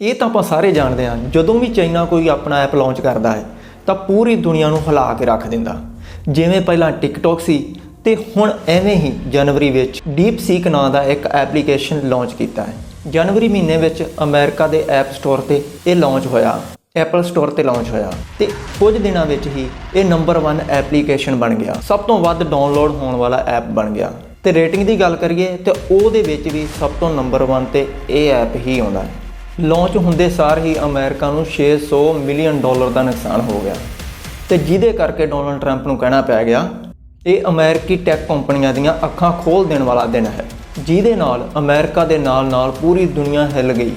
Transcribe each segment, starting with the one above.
ਇਹ ਤਾਂ ਆਪਾਂ ਸਾਰੇ ਜਾਣਦੇ ਹਾਂ, ਜਦੋਂ ਵੀ ਚਾਈਨਾ ਕੋਈ ਆਪਣਾ ਐਪ ਲਾਂਚ ਕਰਦਾ ਹੈ, ਤਾਂ ਪੂਰੀ ਦੁਨੀਆ ਨੂੰ ਹਿਲਾ ਕੇ ਰੱਖ ਦਿੰਦਾ। ਜਿਵੇਂ ਪਹਿਲਾਂ ਟਿਕਟੌਕ ਸੀ, ਤੇ ਹੁਣ ਐਵੇਂ ਹੀ ਜਨਵਰੀ ਵਿੱਚ ਡੀਪ ਸੀਕ ਨਾਂ ਦਾ ਇੱਕ ਐਪਲੀਕੇਸ਼ਨ ਲਾਂਚ ਕੀਤਾ ਹੈ। ਜਨਵਰੀ ਮਹੀਨੇ ਵਿੱਚ ਅਮਰੀਕਾ ਦੇ ਐਪ ਸਟੋਰ ਤੇ ਇਹ ਲਾਂਚ ਹੋਇਆ ਐਪਲ ਸਟੋਰ ਤੇ ਲਾਂਚ ਹੋਇਆ, ਤੇ ਕੁਝ ਦਿਨਾਂ ਵਿੱਚ ਹੀ ਇਹ ਨੰਬਰ 1 ਐਪਲੀਕੇਸ਼ਨ ਬਣ ਗਿਆ। ਸਭ ਤੋਂ ਵੱਧ ਡਾਊਨਲੋਡ ਹੋਣ ਵਾਲਾ ਐਪ ਬਣ ਗਿਆ। ਤੇ ਰੇਟਿੰਗ ਦੀ ਗੱਲ ਕਰੀਏ, ਤੇ ਉਹਦੇ ਵਿੱਚ ਵੀ ਸਭ ਤੋਂ ਨੰਬਰ 1 ਤੇ ਇਹ ਐਪ ਹੀ ਆਉਂਦਾ ਹੈ। ਲਾਂਚ ਹੁੰਦੇ ਸਾਰ ਹੀ ਅਮਰੀਕਾ ਨੂੰ 600 ਮਿਲੀਅਨ ਡਾਲਰ ਦਾ ਨੁਕਸਾਨ ਹੋ ਗਿਆ। ਤੇ ਜਿਹਦੇ ਕਰਕੇ ਡੋਨਲਡ ਟਰੰਪ ਨੂੰ ਕਹਿਣਾ ਪੈ ਗਿਆ, ਇਹ ਅਮਰੀਕੀ ਟੈਕ ਕੰਪਨੀਆਂ ਦੀਆਂ ਅੱਖਾਂ ਖੋਲ ਦੇਣ ਵਾਲਾ ਦਿਨ ਹੈ, ਜਿਹਦੇ ਨਾਲ ਅਮਰੀਕਾ ਦੇ ਨਾਲ-ਨਾਲ ਪੂਰੀ ਦੁਨੀਆ ਹਿੱਲ ਗਈ।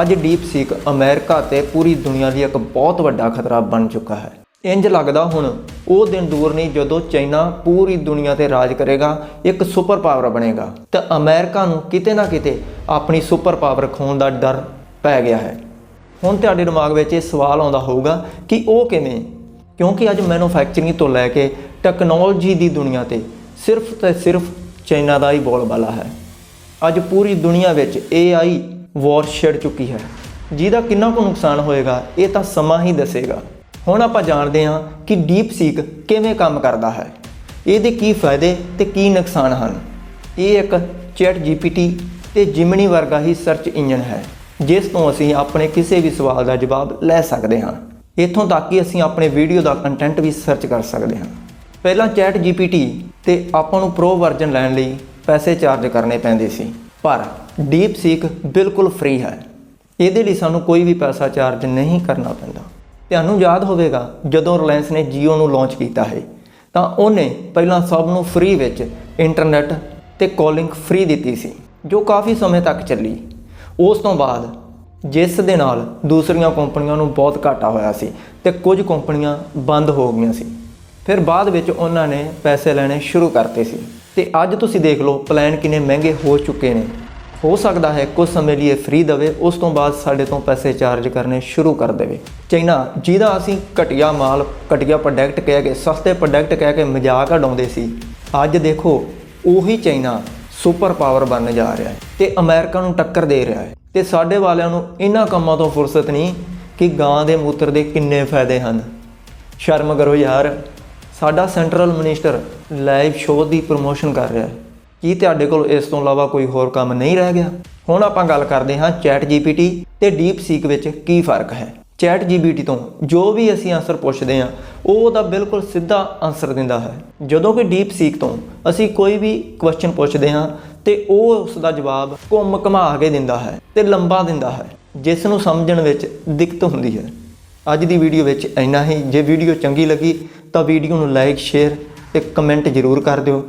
ਅੱਜ ਡੀਪ ਡੀਪਸੀਕ ਅਮਰੀਕਾ ਤੇ ਪੂਰੀ ਦੁਨੀਆ ਲਈ ਇੱਕ ਬਹੁਤ ਵੱਡਾ ਖਤਰਾ ਬਣ ਚੁੱਕਾ ਹੈ। ਇੰਜ ਲੱਗਦਾ ਹੁਣ ਉਹ ਦਿਨ ਦੂਰ ਨਹੀਂ ਜਦੋਂ ਚਾਈਨਾ ਪੂਰੀ ਦੁਨੀਆ ਤੇ ਰਾਜ ਕਰੇਗਾ, ਇੱਕ ਸੁਪਰ ਪਾਵਰ ਬਣੇਗਾ। ਤੇ ਅਮਰੀਕਾ ਨੂੰ ਕਿਤੇ ਨਾ ਕਿਤੇ ਆਪਣੀ ਸੁਪਰ ਪਾਵਰ ਖੋਣ ਦਾ ਡਰ ਪੈ ਗਿਆ ਹੈ। ਹੁਣ ਤੁਹਾਡੇ ਦਿਮਾਗ ਵਿੱਚ ਇਹ ਸਵਾਲ ਆਉਂਦਾ ਹੋਊਗਾ ਕਿ ਉਹ ਕਿਵੇਂ? ਕਿਉਂਕਿ ਅੱਜ ਮੈਨੂਫੈਕਚਰਿੰਗ ਤੋਂ ਲੈ ਕੇ ਟੈਕਨੋਲੋਜੀ ਦੀ ਦੁਨੀਆ ਤੇ ਸਿਰਫ ਤੇ ਸਿਰਫ ਚਾਈਨਾ ਦਾ ਹੀ ਬੋਲਬਾਲਾ ਹੈ। ਅੱਜ ਪੂਰੀ ਦੁਨੀਆ ਵਿੱਚ AI ਵਾਰ ਛਿੜ ਚੁੱਕੀ ਹੈ। ਜਿਹਦਾ ਕਿੰਨਾ ਕੁ ਨੁਕਸਾਨ ਹੋਏਗਾ, ਇਹ ਤਾਂ ਸਮਾਂ ਹੀ ਦੱਸੇਗਾ। ਹੁਣ ਆਪਾਂ ਜਾਣਦੇ ਹਾਂ ਕਿ ਡੀਪ ਸੀਕ ਕਿਵੇਂ ਕੰਮ ਕਰਦਾ ਹੈ। ਇਹਦੇ ਕੀ ਫਾਇਦੇ ਤੇ ਕੀ ਨੁਕਸਾਨ ਹਨ। ਇਹ ਇੱਕ ਚੈਟ GPT ਤੇ ਜਿਮਨੀ ਵਰਗਾ ਹੀ ਸਰਚ ਇੰਜਨ ਹੈ। ਜਿਸ ਤੋਂ ਅਸੀਂ ਆਪਣੇ ਕਿਸੇ ਵੀ ਸਵਾਲ ਦਾ ਜਵਾਬ ਲੈ ਸਕਦੇ ਹਾਂ। ਇੱਥੋਂ ਤੱਕ ਕਿ ਅਸੀਂ ਆਪਣੇ ਵੀਡੀਓ ਦਾ ਕੰਟੈਂਟ ਵੀ ਸਰਚ ਕਰ ਸਕਦੇ ਹਾਂ। ਪਹਿਲਾਂ ਚੈਟ GPT ਤੇ ਆਪਾਂ ਨੂੰ ਪ੍ਰੋ ਵਰਜ਼ਨ ਲੈਣ ਲਈ ਪੈਸੇ ਚਾਰਜ ਕਰਨੇ ਪੈਂਦੇ ਸੀ। ਪਰ ਡੀਪ DeepSeek ਬਿਲਕੁਲ ਫ੍ਰੀ ਹੈ। ਇਹਦੇ ਲਈ ਸਾਨੂੰ ਕੋਈ ਵੀ ਪੈਸਾ ਚਾਰਜ ਨਹੀਂ ਕਰਨਾ ਪੈਂਦਾ। ਤੁਹਾਨੂੰ ਯਾਦ ਹੋਵੇਗਾ, ਜਦੋਂ ਰਿਲਾਇੰਸ ਨੇ Jio ਨੂੰ ਲਾਂਚ ਕੀਤਾ ਹੈ, ਤਾਂ ਉਹਨੇ ਪਹਿਲਾਂ ਸਭ ਨੂੰ ਫ੍ਰੀ ਵਿੱਚ ਇੰਟਰਨੈਟ ਤੇ ਕਾਲਿੰਗ ਫ੍ਰੀ ਦਿੱਤੀ ਸੀ, ਜੋ ਕਾਫੀ ਸਮੇਂ ਤੱਕ ਚੱਲੀ। ਉਸ ਤੋਂ ਬਾਅਦ ਜਿਸ ਦੇ ਨਾਲ ਦੂਸਰੀਆਂ ਕੰਪਨੀਆਂ ਨੂੰ ਬਹੁਤ ਘਾਟਾ ਹੋਇਆ ਸੀ ਤੇ ਕੁਝ ਕੰਪਨੀਆਂ ਬੰਦ ਹੋ ਗਈਆਂ ਸੀ। ਫਿਰ ਬਾਅਦ ਵਿੱਚ ਉਹਨਾਂ ਨੇ ਪੈਸੇ ਲੈਣੇ ਸ਼ੁਰੂ ਕਰਤੇ ਸੀ। ਤੇ ਅੱਜ ਤੁਸੀਂ ਦੇਖ ਲਓ ਪਲਾਨ ਕਿੰਨੇ ਮਹਿੰਗੇ ਹੋ ਚੁੱਕੇ ਨੇ। ਹੋ ਸਕਦਾ ਹੈ ਕੁਝ ਸਮੇਂ ਲਈ ਫ੍ਰੀ ਦਵੇ, ਉਸ ਤੋਂ ਬਾਅਦ ਸਾਡੇ ਤੋਂ ਪੈਸੇ ਚਾਰਜ ਕਰਨੇ ਸ਼ੁਰੂ ਕਰ ਦੇਵੇ। ਚਾਈਨਾ ਜਿਹਦਾ ਅਸੀਂ ਘਟੀਆ ਮਾਲ, ਘਟੀਆ ਪ੍ਰੋਡਕਟ ਕਹਿ ਕੇ, ਸਸਤੇ ਪ੍ਰੋਡਕਟ ਕਹਿ ਕੇ ਮਜ਼ਾਕ ਉਡਾਉਂਦੇ ਸੀ, ਅੱਜ ਦੇਖੋ ਉਹੀ ਚਾਈਨਾ ਸੁਪਰ ਪਾਵਰ ਬਣ ਜਾ ਰਿਹਾ ਹੈ। ਤੇ ਅਮਰੀਕਾ ਨੂੰ ਟੱਕਰ ਦੇ ਰਿਹਾ ਹੈ। ਤੇ ਸਾਡੇ ਵਾਲਿਆਂ ਨੂੰ ਇਹਨਾਂ ਕੰਮਾਂ ਤੋਂ ਫੁਰਸਤ ਨਹੀਂ ਕਿ ਗਾਂ ਦੇ ਮੂਤਰ ਦੇ ਕਿੰਨੇ ਫਾਇਦੇ ਹਨ। ਸ਼ਰਮ ਕਰੋ ਯਾਰ, ਸਾਡਾ ਸੈਂਟਰਲ ਮਿਨਿਸਟਰ ਲਾਈਵ ਸ਼ੋਅ ਦੀ ਪ੍ਰੋਮੋਸ਼ਨ ਕਰ ਰਿਹਾ ਹੈ। ਕੀ ਤੁਹਾਡੇ ਕੋਲ ਇਸ ਤੋਂ ਇਲਾਵਾ ਕੋਈ ਹੋਰ ਕੰਮ ਨਹੀਂ ਰਹਿ ਗਿਆ? ਹੁਣ ਆਪਾਂ ਗੱਲ ਕਰਦੇ ਹਾਂ ਚੈਟ GPT ਤੇ ਸੀਕ ਵਿੱਚ ਕੀ ਫ਼ਰਕ ਹੈ। ਚੈਟ GPT ਤੋਂ ਜੋ ਵੀ ਅਸੀਂ ਆਨਸਰ ਪੁੱਛਦੇ ਹਾਂ, ਉਹ ਉਹਦਾ ਬਿਲਕੁਲ ਸਿੱਧਾ ਆਨਸਰ ਦਿੰਦਾ ਹੈ। ਜਦੋਂ ਕਿ ਡੀਪ ਸੀਕ ਤੋਂ ਅਸੀਂ ਕੋਈ ਵੀ ਕੁਐਸਚਨ ਪੁੱਛਦੇ ਹਾਂ ਤੇ ਉਹ ਉਸ ਦਾ ਜਵਾਬ ਘੁੰਮ ਘਮਾ ਕੇ ਦਿੰਦਾ ਹੈ ਤੇ ਲੰਬਾ ਦਿੰਦਾ ਹੈ, ਜਿਸ ਨੂੰ ਸਮਝਣ ਵਿੱਚ ਦਿੱਕਤ ਹੁੰਦੀ ਹੈ। ਅੱਜ ਦੀ ਵੀਡੀਓ ਵਿੱਚ ਇੰਨਾ ਹੀ। ਜੇ ਵੀਡੀਓ ਚੰਗੀ ਲੱਗੀ ਤਾਂ ਵੀਡੀਓ ਨੂੰ ਲਾਈਕ ਸ਼ੇਅਰ ਤੇ ਕਮੈਂਟ ਜ਼ਰੂਰ ਕਰ ਦਿਓ।